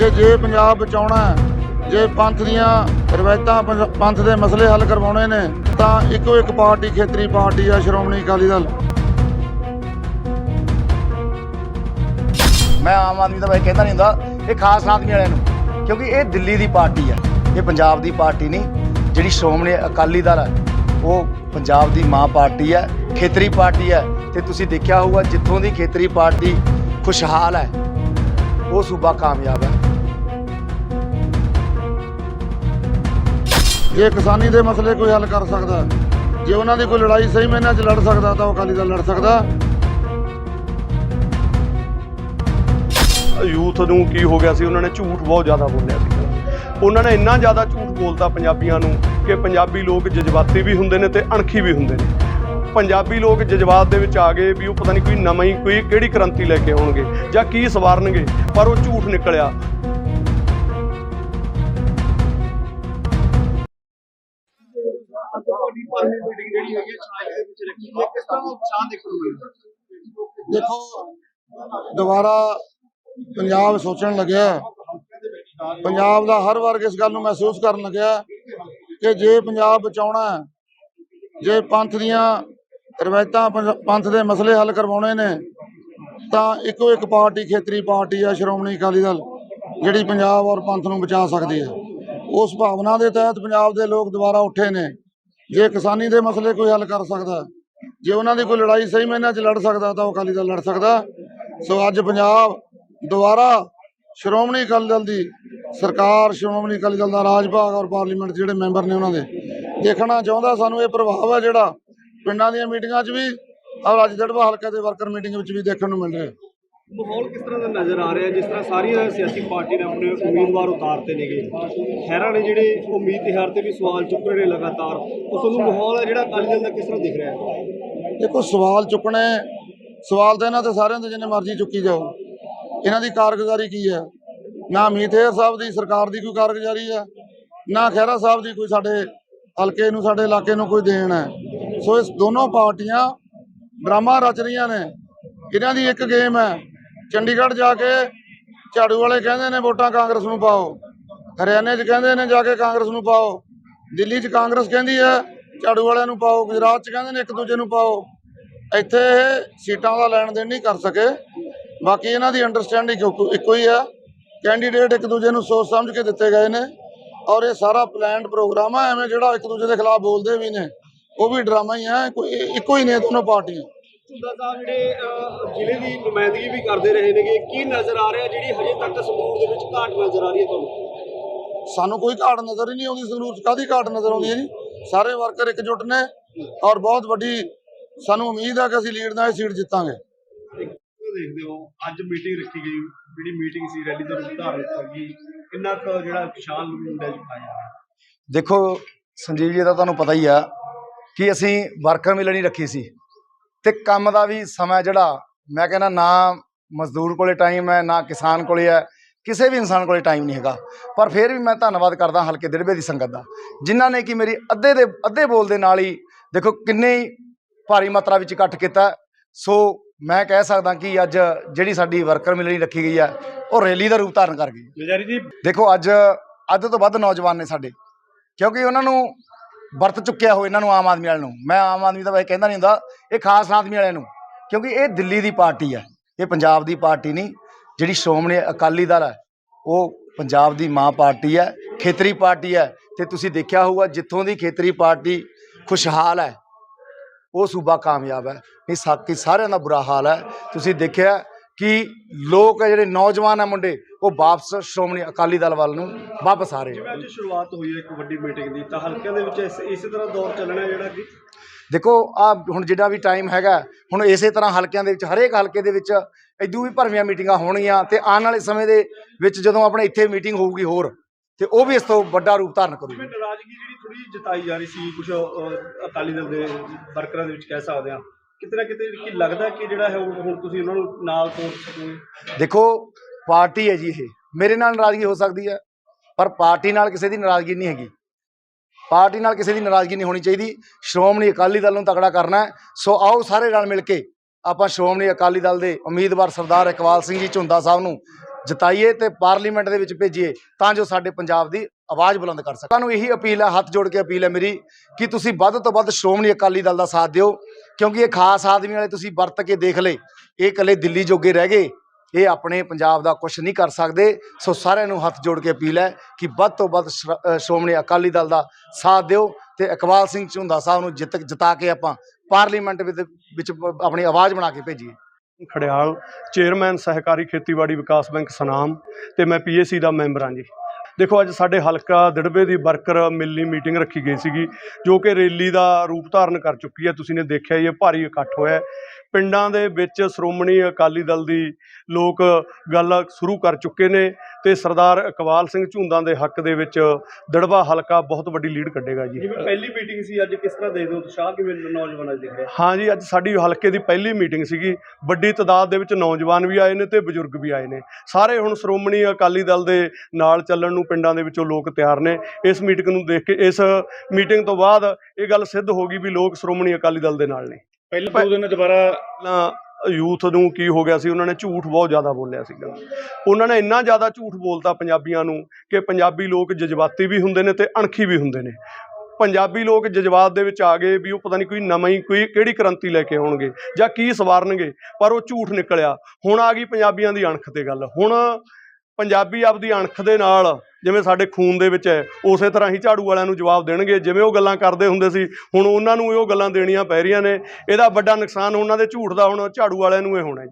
ਕਿ ਜੇ ਪੰਜਾਬ ਬਚਾਉਣਾ ਹੈ, ਜੇ ਪੰਥ ਦੀਆਂ ਰਵਾਇਤਾਂ ਪੰਥ ਦੇ ਮਸਲੇ ਹੱਲ ਕਰਵਾਉਣੇ ਨੇ ਤਾਂ ਇੱਕੋ ਇੱਕ ਪਾਰਟੀ ਖੇਤਰੀ ਪਾਰਟੀ ਆ ਸ਼੍ਰੋਮਣੀ ਅਕਾਲੀ ਦਲ। ਮੈਂ ਆਮ ਆਦਮੀ ਦਾ ਬਾਈ ਕਹਿੰਦਾ ਨਹੀਂ ਹੁੰਦਾ ਇਹ ਖਾਸ ਆਦਮੀ ਵਾਲਿਆਂ ਨੂੰ ਕਿਉਂਕਿ ਇਹ ਦਿੱਲੀ ਦੀ ਪਾਰਟੀ ਹੈ ਇਹ ਪੰਜਾਬ ਦੀ ਪਾਰਟੀ ਨਹੀਂ ਜਿਹੜੀ ਸ਼੍ਰੋਮਣੀ ਅਕਾਲੀ ਦਲ ਹੈ ਉਹ ਪੰਜਾਬ ਦੀ ਮਾਂ ਪਾਰਟੀ ਹੈ ਖੇਤਰੀ ਪਾਰਟੀ ਹੈ ਤੇ ਤੁਸੀਂ ਦੇਖਿਆ ਹੋਊਗਾ ਜਿੱਥੋਂ ਦੀ ਖੇਤਰੀ ਪਾਰਟੀ ਖੁਸ਼ਹਾਲ ਹੈ ਉਹ ਸੂਬਾ ਕਾਮਯਾਬ ਹੈ। ਜੇ ਕਿਸਾਨੀ ਦੇ ਮਸਲੇ ਕੋਈ ਹੱਲ ਕਰ ਸਕਦਾ, ਜੇ ਉਹਨਾਂ ਦੀ ਕੋਈ ਲੜਾਈ ਸਹੀ ਮੈਨਾਂ 'ਚ ਲੜ ਸਕਦਾ, ਤਾਂ ਉਹ ਅਕਾਲੀ ਦਲ ਲੜ ਸਕਦਾ। ਯੂਥ ਨੂੰ ਕੀ ਹੋ ਗਿਆ ਸੀ? ਉਹਨਾਂ ਨੇ ਝੂਠ ਬਹੁਤ ਜ਼ਿਆਦਾ ਬੋਲਿਆ ਸੀ। ਉਹਨਾਂ ਨੇ ਇੰਨਾ ਜ਼ਿਆਦਾ ਝੂਠ ਬੋਲਤਾ ਪੰਜਾਬੀਆਂ ਨੂੰ ਕਿ ਪੰਜਾਬੀ ਲੋਕ ਜਜ਼ਬਾਤੀ ਵੀ ਹੁੰਦੇ ਨੇ ਤੇ ਅਣਖੀ ਵੀ ਹੁੰਦੇ ਨੇ। ਪੰਜਾਬੀ ਲੋਕ ਜਜ਼ਬਾਤ ਦੇ ਵਿੱਚ ਆ ਗਏ ਵੀ ਉਹ ਪਤਾ ਨਹੀਂ ਕੋਈ ਨਵੀਂ ਕੋਈ ਕਿਹੜੀ ਕ੍ਰਾਂਤੀ ਲੈ ਕੇ ਆਉਣਗੇ ਜਾਂ ਕੀ ਸਵਾਰਨਗੇ, ਪਰ ਉਹ ਝੂਠ ਨਿਕਲਿਆ। ਦੇਖੋ ਦੁਬਾਰਾ ਪੰਜਾਬ ਸੋਚਣ ਲੱਗਿਆ ਪੰਜਾਬ ਦਾ ਹਰ ਵਰਗ ਇਸ ਗੱਲ ਨੂੰ ਮਹਿਸੂਸ ਕਰਨ ਲੱਗਿਆ ਕਿ ਜੇ ਪੰਜਾਬ ਬਚਾਉਣਾ ਹੈ, ਜੇ ਪੰਥ ਦੀਆਂ ਰਵਾਇਤਾਂ ਪੰਥ ਦੇ ਮਸਲੇ ਹੱਲ ਕਰਵਾਉਣੇ ਨੇ ਤਾਂ ਇੱਕੋ ਇੱਕ ਪਾਰਟੀ ਖੇਤਰੀ ਪਾਰਟੀ ਆ ਸ਼੍ਰੋਮਣੀ ਅਕਾਲੀ ਦਲ ਜਿਹੜੀ ਪੰਜਾਬ ਔਰ ਪੰਥ ਨੂੰ ਬਚਾ ਸਕਦੀ ਹੈ। ਉਸ ਭਾਵਨਾ ਦੇ ਤਹਿਤ ਪੰਜਾਬ ਦੇ ਲੋਕ ਦੁਬਾਰਾ ਉੱਠੇ ਨੇ। ਜੇ ਕਿਸਾਨੀ ਦੇ ਮਸਲੇ ਕੋਈ ਹੱਲ ਕਰ ਸਕਦਾ, ਜੇ ਉਹਨਾਂ ਦੀ ਕੋਈ ਲੜਾਈ ਸਹੀ ਮਹੀਨਿਆਂ 'ਚ ਲੜ ਸਕਦਾ, ਤਾਂ ਉਹ ਅਕਾਲੀ ਦਲ ਲੜ ਸਕਦਾ। ਸੋ ਅੱਜ ਪੰਜਾਬ ਦੁਬਾਰਾ ਸ਼੍ਰੋਮਣੀ ਅਕਾਲੀ ਦਲ ਦੀ ਸਰਕਾਰ, ਸ਼੍ਰੋਮਣੀ ਅਕਾਲੀ ਦਲ ਦਾ ਰਾਜ ਭਾਗ ਔਰ ਪਾਰਲੀਮੈਂਟ ਜਿਹੜੇ ਮੈਂਬਰ ਨੇ ਉਹਨਾਂ ਦੇ, ਦੇਖਣਾ ਚਾਹੁੰਦਾ ਸਾਨੂੰ ਇਹ ਪ੍ਰਭਾਵ ਹੈ ਜਿਹੜਾ ਪਿੰਡਾਂ ਦੀਆਂ ਮੀਟਿੰਗਾਂ 'ਚ ਵੀ ਔਰ ਅੱਜ ਦੜਵਾ ਹਲਕੇ ਦੇ ਵਰਕਰ ਮੀਟਿੰਗ ਵਿੱਚ ਵੀ ਦੇਖਣ ਨੂੰ ਮਿਲ ਰਿਹਾ। ਮਾਹੌਲ ਕਿਸ ਤਰ੍ਹਾਂ ਦਾ ਨਜ਼ਰ ਆ ਰਿਹਾ? ਜਿਸ ਤਰ੍ਹਾਂ ਸਾਰੀਆਂ ਸਿਆਸੀ ਪਾਰਟੀ ਨੇ ਆਪਣੇ ਉਮੀਦਵਾਰ ਉਤਾਰਤੇ ਨੇਗੇ ਖੈਰਾਂ ਨੇ ਜਿਹੜੇ ਉਮੀਦ ਤਿਹਾਰ ਤੇ ਵੀ ਸਵਾਲ ਚੁੱਕ ਰਹੇ ਨੇ ਲਗਾਤਾਰ। ਉਸ ਨੂੰ ਮਾਹੌਲ ਹੈ ਜਿਹੜਾ ਅਕਾਲੀ ਦਲ ਦਾ ਕਿਸ ਤਰ੍ਹਾਂ ਦਿਖ ਰਿਹਾ ਹੈ? ਦੇਖੋ, ਸਵਾਲ ਚੁੱਕਣੇ ਸਵਾਲ ਤਾਂ ਇਹਨਾਂ ਤੇ ਸਾਰਿਆਂ ਦੇ ਜਿੰਨੇ ਮਰਜ਼ੀ ਚੁੱਕੀ ਜਾਓ। ਇਹਨਾਂ ਦੀ ਕਾਰਗੁਜ਼ਾਰੀ ਕੀ ਹੈ? ਨਾ ਮੀਥੇਰ ਸਾਹਿਬ ਦੀ ਸਰਕਾਰ ਦੀ ਕੋਈ ਕਾਰਗੁਜ਼ਾਰੀ ਹੈ, ਨਾ ਖਹਿਰਾ ਸਾਹਿਬ ਦੀ ਕੋਈ ਸਾਡੇ ਹਲਕੇ ਨੂੰ, ਸਾਡੇ ਇਲਾਕੇ ਨੂੰ ਕੋਈ ਦੇਣ ਹੈ। ਸੋ ਇਸ ਦੋਨੋਂ ਪਾਰਟੀਆਂ ਡਰਾਮਾ ਰਚ ਰਹੀਆਂ ਨੇ। ਇਹਨਾਂ ਦੀ ਇੱਕ ਗੇਮ ਹੈ। ਚੰਡੀਗੜ੍ਹ ਜਾ ਕੇ ਝਾੜੂ ਵਾਲੇ ਕਹਿੰਦੇ ਨੇ ਵੋਟਾਂ ਕਾਂਗਰਸ ਨੂੰ ਪਾਓ। ਹਰਿਆਣੇ 'ਚ ਕਹਿੰਦੇ ਨੇ ਜਾ ਕੇ ਕਾਂਗਰਸ ਨੂੰ ਪਾਓ। ਦਿੱਲੀ 'ਚ ਕਾਂਗਰਸ ਕਹਿੰਦੀ ਹੈ, ਝਾੜੂ ਵਾਲਿਆਂ ਨੂੰ ਪਾਓ। ਗੁਜਰਾਤ 'ਚ ਕਹਿੰਦੇ ਨੇ ਇੱਕ ਦੂਜੇ ਨੂੰ ਪਾਓ। ਇੱਥੇ ਇਹ ਸੀਟਾਂ ਦਾ ਲੈਣ ਦੇਣ ਨਹੀਂ ਕਰ ਸਕੇ। ਬਾਕੀ ਇਹਨਾਂ ਦੀ ਅੰਡਰਸਟੈਂਡਿੰਗ ਇੱਕੋ ਹੀ ਹੈ। ਕੈਂਡੀਡੇਟ ਇੱਕ ਦੂਜੇ ਨੂੰ ਸੋਚ ਸਮਝ ਕੇ ਦਿੱਤੇ ਗਏ ਨੇ ਔਰ ਇਹ ਸਾਰਾ ਪਲਾਨਡ ਪ੍ਰੋਗਰਾਮ ਆ, ਐਵੇਂ ਜਿਹੜਾ ਇੱਕ ਦੂਜੇ ਦੇ ਖਿਲਾਫ ਬੋਲਦੇ ਵੀ ਨੇ। ਉਹ ਵੀ ਡਰਾਮਾ ਹੀ ਹੈ ਕੋਈ ਇੱਕੋ ਹੀ ਨੇ ਦੋਨੋਂ ਪਾਰਟੀਆਂ। ਸਾਹਿਬ ਜਿਹੜੇ ਜ਼ਿਲ੍ਹੇ ਦੀ ਨੁਮਾਇੰਦਗੀ ਵੀ ਕਰਦੇ ਰਹੇ ਨੇਗੇ ਕੀ ਨਜ਼ਰ ਆ ਰਿਹਾ ਜਿਹੜੀ ਹਜੇ ਤੱਕ ਸੰਗਰੂਰ ਦੇ ਵਿੱਚ ਘਾਟ ਨਜ਼ਰ ਆ ਰਹੀ ਹੈ ਤੁਹਾਨੂੰ? ਸਾਨੂੰ ਕੋਈ ਘਾਟ ਨਜ਼ਰ ਹੀ ਨਹੀਂ ਆਉਂਦੀ ਸੰਗਰੂਰ 'ਚ ਕਾਦੀ ਘਾਟ ਨਜ਼ਰ ਆਉਂਦੀ ਹੈ ਜੀ? ਸਾਰੇ ਵਰਕਰ ਇਕਜੁੱਟ ਨੇ ਔਰ ਬਹੁਤ ਵੱਡੀ ਸਾਨੂੰ ਉਮੀਦ ਹੈ ਕਿ ਅਸੀਂ ਲੀਡ ਨਾਲ ਇਹ ਸੀਟ ਜਿੱਤਾਂਗੇ। ਕਿਵੇਂ ਦੇਖਦੇ ਹੋ? ਅੱਜ ਮੀਟਿੰਗ ਰੱਖੀ ਗਈ ਜਿਹੜੀ ਮੀਟਿੰਗ ਸੀ ਰੈਲੀ ਦਾ ਰੂਪ ਧਾਰਨ ਕੀਤੀ ਕਿੰਨਾ ਕੁ ਜਿਹੜਾ ਵਿਸ਼ਾਲ ਮੁੰਡਾ ਪਾਇਆ? ਦੇਖੋ ਸੰਜੀਵ ਜੀ ਦਾ ਤੁਹਾਨੂੰ ਪਤਾ ਹੀ ਆ ਕਿ ਅਸੀਂ ਵਰਕਰ ਮਿਲਣੀ ਰੱਖੀ ਸੀ। ਤੇ ਕੰਮ ਦਾ ਵੀ ਸਮਾਂ ਜਿਹੜਾ ਮੈਂ ਕਹਿੰਦਾ ਨਾ ਮਜ਼ਦੂਰ ਕੋਲੇ ਟਾਈਮ ਹੈ ਨਾ ਕਿਸਾਨ ਕੋਲੇ ਹੈ ਕਿਸੇ ਵੀ ਇਨਸਾਨ ਕੋਲੇ ਟਾਈਮ ਨਹੀਂ ਹੈਗਾ। ਪਰ ਫਿਰ ਵੀ ਮੈਂ ਧੰਨਵਾਦ ਕਰਦਾ ਹਲਕੇ ਦਿੜਬੇ ਦੀ ਸੰਗਤ ਦਾ ਜਿਨ੍ਹਾਂ ਨੇ ਕਿ ਮੇਰੀ ਅੱਧੇ ਦੇ ਅੱਧੇ ਬੋਲ ਦੇ ਨਾਲ ਹੀ ਦੇਖੋ ਕਿੰਨੇ ਭਾਰੀ ਮਾਤਰਾ ਵਿੱਚ ਇਕੱਠ ਕੀਤਾ। ਸੋ ਮੈਂ ਕਹਿ ਸਕਦਾ ਕਿ ਅੱਜ ਜਿਹੜੀ ਸਾਡੀ ਵਰਕਰ ਮਿਲਣੀ ਰੱਖੀ ਗਈ ਹੈ ਉਹ ਰੈਲੀ ਦਾ ਰੂਪ ਧਾਰਨ ਕਰ ਗਈ। ਦੇਖੋ ਅੱਜ ਅੱਧ ਤੋਂ ਵੱਧ ਨੌਜਵਾਨ ਨੇ ਸਾਡੇ ਕਿਉਂਕਿ ਉਹਨਾਂ ਨੂੰ ਵਰਤ ਚੁੱਕਿਆ ਹੋ ਇਹਨਾਂ ਨੂੰ ਆਮ ਆਦਮੀ ਵਾਲਿਆਂ ਨੂੰ। ਮੈਂ ਆਮ ਆਦਮੀ ਦਾ ਵੈਸੇ ਕਹਿੰਦਾ ਨਹੀਂ ਹੁੰਦਾ, ਇਹ ਖਾਸ ਆਦਮੀ ਵਾਲਿਆਂ ਨੂੰ। ਕਿਉਂਕਿ ਇਹ ਦਿੱਲੀ ਦੀ ਪਾਰਟੀ ਹੈ, ਇਹ ਪੰਜਾਬ ਦੀ ਪਾਰਟੀ ਨਹੀਂ, ਜਿਹੜੀ ਸ਼੍ਰੋਮਣੀ ਅਕਾਲੀ ਦਲ ਹੈ, ਉਹ ਪੰਜਾਬ ਦੀ ਮਾਂ ਪਾਰਟੀ ਹੈ, ਖੇਤਰੀ ਪਾਰਟੀ ਹੈ। ਤੇ ਤੁਸੀਂ ਦੇਖਿਆ ਹੋਊਗਾ, ਜਿੱਥੋਂ ਦੀ ਖੇਤਰੀ ਪਾਰਟੀ ਖੁਸ਼ਹਾਲ ਹੈ, ਉਹ ਸੂਬਾ ਕਾਮਯਾਬ ਹੈ। ਇਹ ਸਾਕੀ ਸਾਰਿਆਂ ਦਾ ਬੁਰਾ ਹਾਲ ਹੈ। ਤੁਸੀਂ ਦੇਖਿਆ ਕਿ ਲੋਕ ਜਿਹੜੇ ਨੌਜਵਾਨ ਆ ਮੁੰਡੇ ਉਹ ਵਾਪਸ ਸ਼੍ਰੋਮਣੀ ਅਕਾਲੀ ਦਲ ਵੱਲ ਨੂੰ ਵਾਪਸ ਆ ਰਹੇ ਆ। ਅੱਜ ਸ਼ੁਰੂਆਤ ਹੋਈ ਹੈ ਇੱਕ ਵੱਡੀ ਮੀਟਿੰਗ ਦੀ ਤਾਂ ਹਲਕਿਆਂ ਦੇ ਵਿੱਚ ਇਸ- ਇਸੇ ਤਰ੍ਹਾਂ ਦੌਰ ਚੱਲਣਾ ਹੈ ਜਿਹੜਾ ਕਿ ਦੇਖੋ ਆ ਹੁਣ ਜਿਹੜਾ ਵੀ ਟਾਈਮ ਹੈਗਾ ਹੁਣ ਇਸੇ ਤਰ੍ਹਾਂ ਹਲਕਿਆਂ ਦੇ ਵਿੱਚ ਹਰੇਕ ਹਲਕੇ ਦੇ ਵਿੱਚ ਇਦੋਂ ਵੀ ਭਰਵੀਆਂ ਮੀਟਿੰਗਾਂ ਹੋਣਗੀਆਂ ਤੇ ਆਉਣ ਵਾਲੇ ਸਮੇਂ ਦੇ ਵਿੱਚ ਜਦੋਂ ਆਪਣੇ ਇੱਥੇ ਮੀਟਿੰਗ ਹੋਊਗੀ ਹੋਰ ਤੇ ਉਹ ਵੀ ਇਸ ਤੋਂ ਵੱਡਾ ਰੂਪ ਧਾਰਨ ਕਰੂਗੀ। ਨਾਰਾਜ਼ਗੀ ਜਿਹੜੀ ਥੋੜੀ ਜਤਾਈ ਜਾ ਰਹੀ ਸੀ ਕੁਝ ਅਕਾਲੀ ਦਲ ਦੇ ਵਰਕਰਾਂ ਦੇ ਵਿੱਚ ਕਹਿ ਸਕਦੇ ਹਾਂ। ਕਿਤੇ ਨਾ ਕਿਤੇ ਕੀ ਲੱਗਦਾ ਕਿ ਜਿਹੜਾ ਹੈ ਹੁਣ ਹੁਣ ਤੁਸੀਂ ਉਹਨਾਂ ਨੂੰ ਨਾਲ ਤੋੜ ਸਕੋਗੇ ਦੇਖੋ, ਪਾਰਟੀ ਹੈ ਜੀ ਇਹ। ਮੇਰੇ ਨਾਲ ਨਾਰਾਜ਼ਗੀ ਹੋ ਸਕਦੀ ਹੈ, ਪਰ ਪਾਰਟੀ ਨਾਲ ਕਿਸੇ ਦੀ ਨਾਰਾਜ਼ਗੀ ਨਹੀਂ ਹੈਗੀ। ਪਾਰਟੀ ਨਾਲ ਕਿਸੇ ਦੀ ਨਾਰਾਜ਼ਗੀ ਨਹੀਂ ਹੋਣੀ ਚਾਹੀਦੀ। ਸ਼੍ਰੋਮਣੀ ਅਕਾਲੀ ਦਲ ਨੂੰ ਤਕੜਾ ਕਰਨਾ ਹੈ। ਸੋ ਆਓ ਸਾਰੇ ਨਾਲ ਮਿਲ ਕੇ ਆਪਾਂ ਸ਼੍ਰੋਮਣੀ ਅਕਾਲੀ ਦਲ ਦੇ ਉਮੀਦਵਾਰ ਸਰਦਾਰ ਇਕਬਾਲ ਸਿੰਘ ਜੀ ਝੁੰਦਾ ਸਾਹਿਬ ਨੂੰ ਜਿਤਾਈਏ ਤੇ ਪਾਰਲੀਮੈਂਟ ਦੇ ਵਿੱਚ ਭੇਜੀਏ ਤਾਂ ਜੋ ਸਾਡੇ ਪੰਜਾਬ ਦੀ ਆਵਾਜ਼ ਬੁਲੰਦ ਕਰ ਸਕਣ ਤੁਹਾਨੂੰ ਇਹੀ ਅਪੀਲ ਹੈ, ਹੱਥ ਜੋੜ ਕੇ ਅਪੀਲ ਹੈ ਮੇਰੀ, ਕਿ ਤੁਸੀਂ ਵੱਧ ਤੋਂ ਵੱਧ ਸ਼੍ਰੋਮਣੀ ਅਕਾਲੀ ਦਲ ਦਾ ਸਾਥ ਦਿਓ, ਕਿਉਂਕਿ ਇਹ ਖਾਸ ਆਦਮੀ ਵਾਲੇ ਤੁਸੀਂ ਵਰਤ ਕੇ ਦੇਖ ਲਏ, ਇਹ ਇਕੱਲੇ ਦਿੱਲੀ ਜੋਗੇ ਰਹਿ ਗਏ, ਇਹ ਆਪਣੇ ਪੰਜਾਬ ਦਾ ਕੁਝ ਨਹੀਂ ਕਰ ਸਕਦੇ, ਸੋ ਸਾਰਿਆਂ ਨੂੰ ਹੱਥ ਜੋੜ ਕੇ ਅਪੀਲ ਹੈ ਕਿ ਵੱਧ ਤੋਂ ਵੱਧ ਸ਼੍ਰ- ਸ਼੍ਰੋਮਣੀ ਅਕਾਲੀ ਦਲ ਦਾ ਸਾਥ ਦਿਓ, ਤੇ ਇਕਬਾਲ ਸਿੰਘ ਝੁੰਦਾ ਸਾਹਿਬ ਨੂੰ ਜਿੱਤ, ਜਿਤਾ ਕੇ ਆਪਾਂ ਪਾਰਲੀਮੈਂਟ ਵਿੱਚ ਵਿੱਚ ਆਪਣੀ ਆਵਾਜ਼ ਬਣਾ ਕੇ ਭੇਜੀਏ। ਖੜਿਆਲ, ਚੇਅਰਮੈਨ ਸਹਿਕਾਰੀ ਖੇਤੀਬਾੜੀ ਵਿਕਾਸ ਬੈਂਕ ਸਨਾਮ, ਤੇ ਮੈਂ ਪੀਏਸੀ ਦਾ ਮੈਂਬਰ ਹਾਂ ਜੀ। ਦੇਖੋ, ਅੱਜ ਸਾਡੇ ਹਲਕਾ ਦਿੜਬੇ ਦੀ ਵਰਕਰ ਮਿਲਣੀ ਮੀਟਿੰਗ ਰੱਖੀ ਗਈ ਸੀਗੀ, ਜੋ ਕਿ ਰੈਲੀ ਦਾ ਰੂਪ ਧਾਰਨ ਕਰ ਚੁੱਕੀ ਹੈ। ਤੁਸੀਂ ਨੇ ਦੇਖਿਆ ਹੀ ਇਹ ਭਾਰੀ ਇਕੱਠ ਹੋਇਆ ਪਿੰਡਾਂ ਦੇ ਵਿੱਚ ਸ਼੍ਰੋਮਣੀ ਅਕਾਲੀ ਦਲ ਦੀ ਲੋਕ ਗੱਲ ਸ਼ੁਰੂ ਕਰ ਚੁੱਕੇ ਨੇ ਤੇ ਸਰਦਾਰ ਇਕਬਾਲ ਸਿੰਘ ਝੁੰਦਾਂ ਦੇ ਹੱਕ ਦੇ ਵਿੱਚ ਦਿੜਬਾ ਹਲਕਾ ਬਹੁਤ ਵੱਡੀ ਲੀਡ ਕੱਢੇਗਾ ਜੀ। ਜਿਵੇਂ ਪਹਿਲੀ ਮੀਟਿੰਗ ਸੀ ਅੱਜ ਕਿਸ ਤਰ੍ਹਾਂ ਦੇਖਦੇ ਹੋ ਉਤਸ਼ਾਹ ਕਿਵੇਂ ਨੌਜਵਾਨਾਂ 'ਚ ਦਿਖ ਰਿਹਾ ਹਾਂ ਜੀ ਅੱਜ ਸਾਡੀ ਹਲਕੇ ਦੀ ਪਹਿਲੀ ਮੀਟਿੰਗ ਸੀਗੀ। ਵੱਡੀ ਤਾਦਾਦ ਦੇ ਵਿੱਚ ਨੌਜਵਾਨ ਵੀ ਆਏ ਨੇ ਤੇ ਬਜ਼ੁਰਗ ਵੀ ਆਏ ਨੇ। ਸਾਰੇ ਹੁਣ ਸ਼੍ਰੋਮਣੀ ਅਕਾਲੀ ਦਲ ਦੇ ਨਾਲ ਚੱਲਣ ਨੂੰ ਪਿੰਡਾਂ ਦੇ ਵਿੱਚੋਂ ਲੋਕ ਤਿਆਰ ਨੇ। ਇਸ ਮੀਟਿੰਗ ਨੂੰ ਦੇਖ ਕੇ ਇਸ ਮੀਟਿੰਗ ਤੋਂ ਬਾਅਦ ਇਹ ਗੱਲ ਸਿੱਧ ਹੋ ਗਈ ਵੀ ਲੋਕ ਸ਼੍ਰੋਮਣੀ ਅਕਾਲੀ ਦਲ ਦੇ ਨਾਲ ਨੇ। ਪਹਿਲੇ ਦੋ ਦਿਨ ਦੁਬਾਰਾ ਪਹਿਲਾਂ ਯੂਥ ਨੂੰ ਕੀ ਹੋ ਗਿਆ ਸੀ ਉਹਨਾਂ ਨੇ ਝੂਠ ਬਹੁਤ ਜ਼ਿਆਦਾ ਬੋਲਿਆ ਸੀਗਾ। ਉਹਨਾਂ ਨੇ ਇੰਨਾ ਜ਼ਿਆਦਾ ਝੂਠ ਬੋਲਤਾ ਪੰਜਾਬੀਆਂ ਨੂੰ ਕਿ ਪੰਜਾਬੀ ਲੋਕ ਜਜ਼ਬਾਤੀ ਵੀ ਹੁੰਦੇ ਨੇ ਤੇ ਅਣਖੀ ਵੀ ਹੁੰਦੇ ਨੇ। ਪੰਜਾਬੀ ਲੋਕ ਜਜ਼ਬਾਤ ਦੇ ਵਿੱਚ ਆ ਗਏ ਵੀ ਉਹ ਪਤਾ ਨਹੀਂ ਕੋਈ ਨਵਾਂ ਹੀ ਕੋਈ ਕਿਹੜੀ ਕ੍ਰਾਂਤੀ ਲੈ ਕੇ ਆਉਣਗੇ ਜਾਂ ਕੀ ਸਵਾਰਨਗੇ ਪਰ ਉਹ ਝੂਠ ਨਿਕਲਿਆ। ਹੁਣ ਆ ਗਈ ਪੰਜਾਬੀਆਂ ਦੀ ਅਣਖ ਤੇ ਗੱਲ। ਹੁਣ ਪੰਜਾਬੀ ਆਪਦੀ ਅਣਖ ਦੇ ਨਾਲ ਜਿਵੇਂ ਸਾਡੇ ਖੂਨ ਦੇ ਵਿੱਚ ਹੈ, ਉਸੇ ਤਰ੍ਹਾਂ ਹੀ ਝਾੜੂ ਵਾਲਿਆਂ ਨੂੰ ਜਵਾਬ ਦੇਣਗੇ। ਜਿਵੇਂ ਉਹ ਗੱਲਾਂ ਕਰਦੇ ਹੁੰਦੇ ਸੀ, ਹੁਣ ਉਹਨਾਂ ਨੂੰ ਉਹ ਗੱਲਾਂ ਦੇਣੀਆਂ ਪੈ ਰਹੀਆਂ ਨੇ। ਇਹਦਾ ਵੱਡਾ ਨੁਕਸਾਨ ਉਹਨਾਂ ਦੇ ਝੂਠ ਦਾ ਹੁਣ ਝਾੜੂ ਵਾਲਿਆਂ ਨੂੰ ਇਹ ਹੋਣਾ ਜੀ।